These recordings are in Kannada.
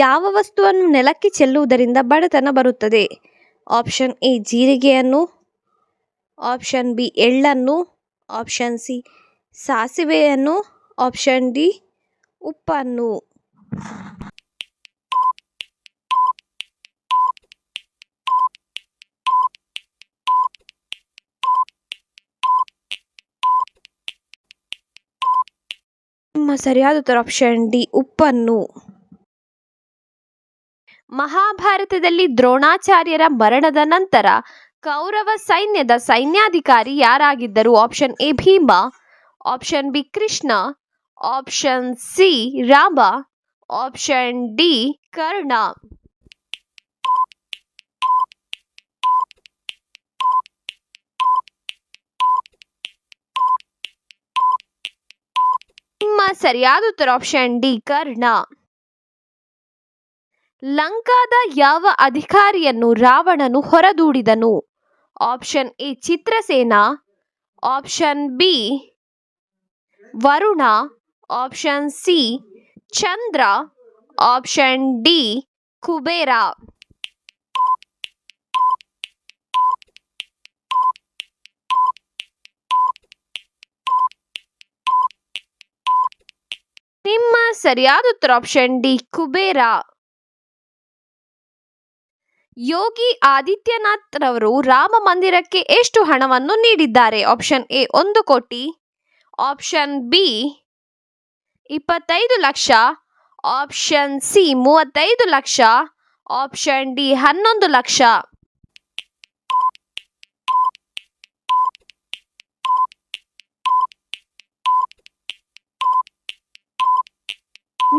ಯಾವ ವಸ್ತುವನ್ನು ನೆಲಕ್ಕೆ ಚೆಲ್ಲುವುದರಿಂದ ಬಡತನ ಬರುತ್ತದೆ? ಆಪ್ಷನ್ ಎ, ಜೀರಿಗೆಯನ್ನು. ಆಪ್ಷನ್ ಬಿ, ಎಳ್ಳನ್ನು. ಆಪ್ಷನ್ ಸಿ, ಸಾಸಿವೆಯನ್ನು. ಆಪ್ಷನ್ ಡಿ, ಉಪ್ಪನ್ನು. ಸರಿಯಾದ ಉತ್ತರ ಆಪ್ಷನ್ ಡಿ, ಉಪ್ಪನ್ನು. ಮಹಾಭಾರತದಲ್ಲಿ ದ್ರೋಣಾಚಾರ್ಯರ ಮರಣದ ನಂತರ ಕೌರವ ಸೈನ್ಯದ ಸೈನ್ಯಾಧಿಕಾರಿ ಯಾರಾಗಿದ್ದರು? Option A, Bhima. Option B, Krishna. Option C, Rama. Option D, Karna. ನಿಮ್ಮ ಸರಿಯಾದ ಉತ್ತರ ಆಪ್ಷನ್ ಡಿ, ಕರ್ಣ. ಲಂಕಾದ ಯಾವ ಅಧಿಕಾರಿಯನ್ನು ರಾವಣನು ಹೊರದೂಡಿದನು? Option A, Chitrasena. Option B, Varuna. Option C, Chandra. Option D, Kubera. ನಿಮ್ಮ ಸರಿಯಾದ ಉತ್ತರ ಆಪ್ಷನ್ ಡಿ, ಕುಬೇರ. ಯೋಗಿ ಆದಿತ್ಯನಾಥ್ ರವರು ರಾಮ ಮಂದಿರಕ್ಕೆ ಎಷ್ಟು ಹಣವನ್ನು ನೀಡಿದ್ದಾರೆ? ಆಪ್ಷನ್ ಎ ಒಂದು ಕೋಟಿ, ಆಪ್ಷನ್ ಬಿ ಇಪ್ಪತ್ತೈದು ಲಕ್ಷ, ಆಪ್ಷನ್ ಸಿ ಮೂವತ್ತೈದು ಲಕ್ಷ, ಆಪ್ಷನ್ ಡಿ ಹನ್ನೊಂದು ಲಕ್ಷ.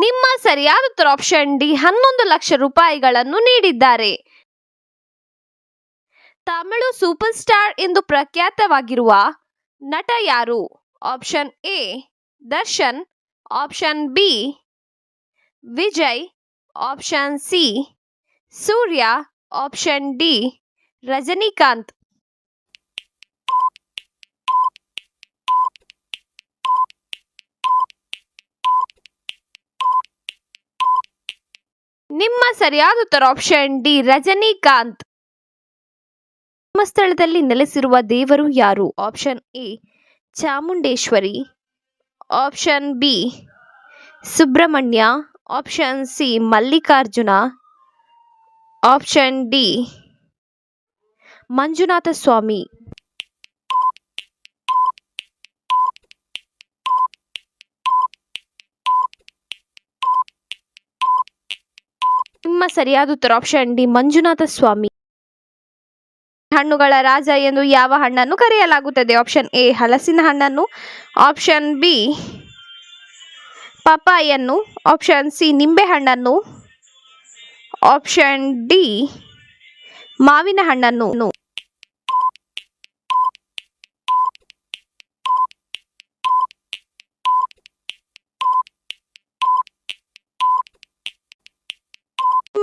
ನಿಮ್ಮ ಸರಿಯಾದ ಉತ್ತರ ಆಪ್ಷನ್ ಡಿ ಹನ್ನೊಂದು ಲಕ್ಷ ರೂಪಾಯಿಗಳನ್ನು ನೀಡಿದ್ದಾರೆ. ತಮಿಳು ಸೂಪರ್ ಸ್ಟಾರ್ ಎಂದು ಪ್ರಖ್ಯಾತವಾಗಿರುವ ನಟ ಯಾರು? Option A, Darshan. Option B, Vijay. Option C, Surya. Option D, Rajinikanth. ನಿಮ್ಮ ಸರಿಯಾದ ಉತ್ತರ ಆಪ್ಷನ್ ಡಿ, ರಜನಿಕಾಂತ್. ಧರ್ಮಸ್ಥಳದಲ್ಲಿ ನೆಲೆಸಿರುವ ದೇವರು ಯಾರು? Option A, Chamundeshwari. Option B, Subrahmanya. Option C, Mallikarjuna. Option D, Manjunatha Swami. ನಿಮ್ಮ ಸರಿಯಾದ ಉತ್ತರ ಆಪ್ಷನ್ ಡಿ, ಮಂಜುನಾಥ ಸ್ವಾಮಿ. ಹಣ್ಣುಗಳ ರಾಜ ಎಂದು ಯಾವ ಹಣ್ಣನ್ನು ಕರೆಯಲಾಗುತ್ತದೆ? ಆಪ್ಷನ್ ಎ, ಹಲಸಿನ ಹಣ್ಣನ್ನು. ಆಪ್ಷನ್ ಬಿ ಪಪಾಯನ್ನು ಆಪ್ಷನ್ ಸಿ, ನಿಂಬೆ ಹಣ್ಣನ್ನು. ಆಪ್ಷನ್ ಡಿ, ಮಾವಿನ ಹಣ್ಣನ್ನು.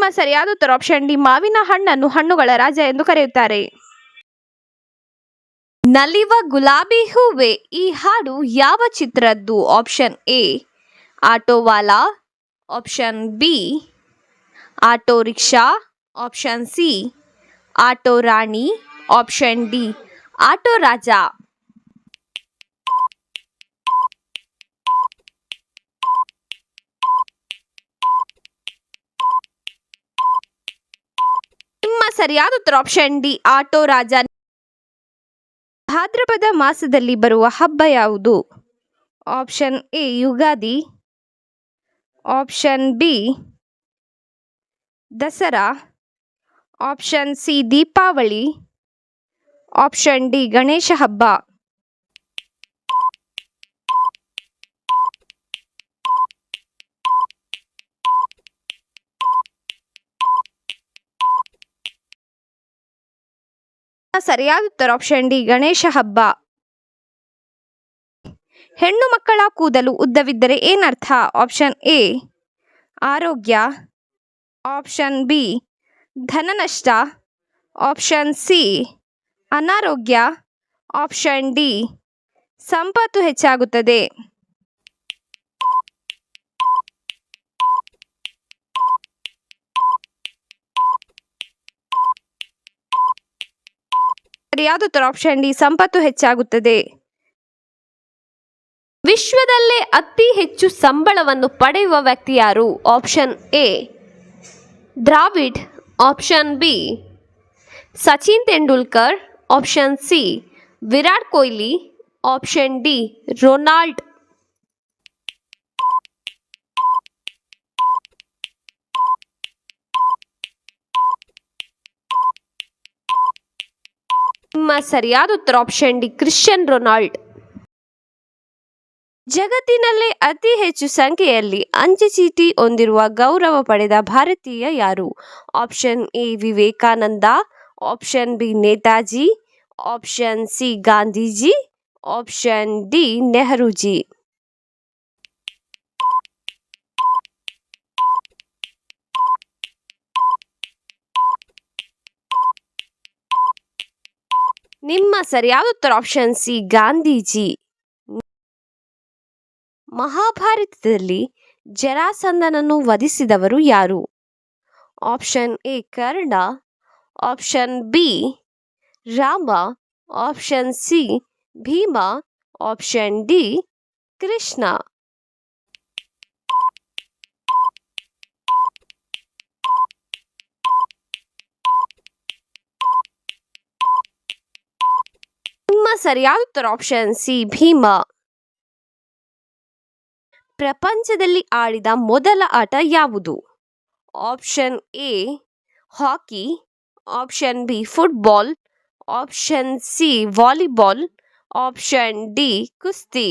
ನಿಮ್ಮ ಸರಿಯಾದ ಉತ್ತರ ಆಪ್ಷನ್ ಡಿ ಮಾವಿನ ಹಣ್ಣನ್ನು ಹಣ್ಣುಗಳ ರಾಜ ಎಂದು ಕರೆಯುತ್ತಾರೆ. ನಲಿವ ಗುಲಾಬಿ ಹೂವೆ, ಈ ಹಾಡು ಯಾವ ಚಿತ್ರದ್ದು? Option A, Autowala option B, auto rickshaw option C, auto Rani option D, auto Raja ನಿಮ್ಮ ಸರಿಯಾದ ಉತ್ತರ option D auto Raja. Bhadrapada ಮಾಸದಲ್ಲಿ ಬರುವ ಹಬ್ಬ ಯಾವುದು? Option A Ugadi. Option B Dasara. Option C Deepavali. Option D Ganesha ಹಬ್ಬ. ಸರಿಯಾದ ಉತ್ತರ ಆಪ್ಷನ್ ಡಿ ಗಣೇಶ ಹಬ್ಬ. ಹೆಣ್ಣು ಮಕ್ಕಳ ಕೂದಲು ಉದ್ದವಿದ್ದರೆ ಏನರ್ಥ? ಆಪ್ಷನ್ ಎ ಆರೋಗ್ಯ. ಆಪ್ಷನ್ ಬಿ ಧನನಷ್ಟ. ಆಪ್ಷನ್ ಸಿ ಅನಾರೋಗ್ಯ. ಆಪ್ಷನ್ ಡಿ ಸಂಪತ್ತು ಹೆಚ್ಚಾಗುತ್ತದೆ. ಆಪ್ಷನ್ ಡಿ ಸಂಪತ್ತು ಹೆಚ್ಚಾಗುತ್ತದೆ. ವಿಶ್ವದಲ್ಲೇ ಅತಿ ಹೆಚ್ಚು ಸಂಬಳವನ್ನು ಪಡೆಯುವ ವ್ಯಕ್ತಿ ಯಾರು? Option A Dravid. Option B Sachin Tendulkar. Option C Virat Kohli. Option D Ronaldo ಸರಿಯಾದ ಉತ್ತರ ಆಪ್ಷನ್ ಡಿ ಕ್ರಿಶ್ಚಿಯನ್ ರೊನಾಲ್ಡ್. ಜಗತ್ತಿನಲ್ಲಿ ಅತಿ ಹೆಚ್ಚು ಸಂಖ್ಯೆಯಲ್ಲಿ ಅಂಚೆ ಚೀಟಿ ಹೊಂದಿರುವ ಗೌರವ ಪಡೆದ ಭಾರತೀಯ ಯಾರು? Option A Vivekananda option B Netaji option C Gandhiji option D Nehruji. ನಿಮ್ಮ ಸರಿಯಾದ ಉತ್ತರ ಆಪ್ಷನ್ ಸಿ ಗಾಂಧೀಜಿ. ಮಹಾಭಾರತದಲ್ಲಿ ಜರಾಸಂದನನ್ನು ವಧಿಸಿದವರು ಯಾರು? Option A Karna option B Rama. Option C Bhima. Option D Krishna. ನಿಮ್ಮ ಸರಿಯಾದ ಉತ್ತರ ಆಪ್ಷನ್ ಸಿ ಭೀಮ. ಪ್ರಪಂಚದಲ್ಲಿ ಆಡಿದ ಮೊದಲ ಆಟ ಯಾವುದು? Option A hockey option B football option C volleyball option D ಕುಸ್ತಿ.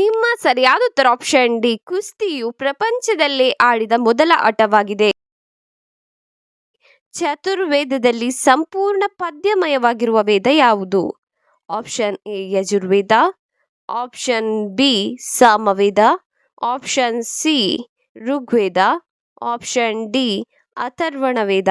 ನಿಮ್ಮ ಸರಿಯಾದ ಉತ್ತರ ಆಪ್ಷನ್ ಡಿ ಕುಸ್ತಿಯು ಪ್ರಪಂಚದಲ್ಲೇ ಆಡಿದ ಮೊದಲ ಆಟವಾಗಿದೆ. ಚತುರ್ವೇದದಲ್ಲಿ ಸಂಪೂರ್ಣ ಪದ್ಯಮಯವಾಗಿರುವ ವೇದ ಯಾವುದು? Option A Yajurveda. Option B Samaveda. Option C Rigveda. Option D Atharvana Veda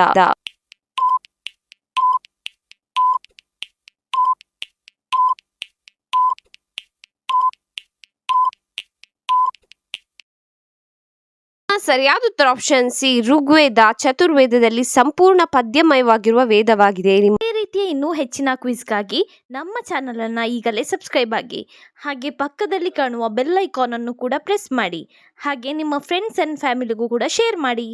ಸರಿಯಾದ ಉತ್ತರ ಆಪ್ಷನ್ ಸಿ, ಋಗ್ವೇದ, ಚತುರ್ವೇದದಲ್ಲಿ ಸಂಪೂರ್ಣ ಪದ್ಯಮಯವಾಗಿರುವ ವೇದವಾಗಿದೆ. ಇದೇ ರೀತಿಯ ಇನ್ನೂ ಹೆಚ್ಚಿನ ಕ್ವಿಜ್ಗಾಗಿ ನಮ್ಮ ಚಾನಲನ್ನು ಈಗಲೇ ಸಬ್ಸ್ಕ್ರೈಬ್ ಆಗಿ, ಹಾಗೆ ಪಕ್ಕದಲ್ಲಿ ಕಾಣುವ ಬೆಲ್ ಐಕಾನ್ ಅನ್ನು ಕೂಡ ಪ್ರೆಸ್ ಮಾಡಿ, ಹಾಗೆ ನಿಮ್ಮ ಫ್ರೆಂಡ್ಸ್ ಅಂಡ್ ಫ್ಯಾಮಿಲಿಗೂ ಕೂಡ ಶೇರ್ ಮಾಡಿ.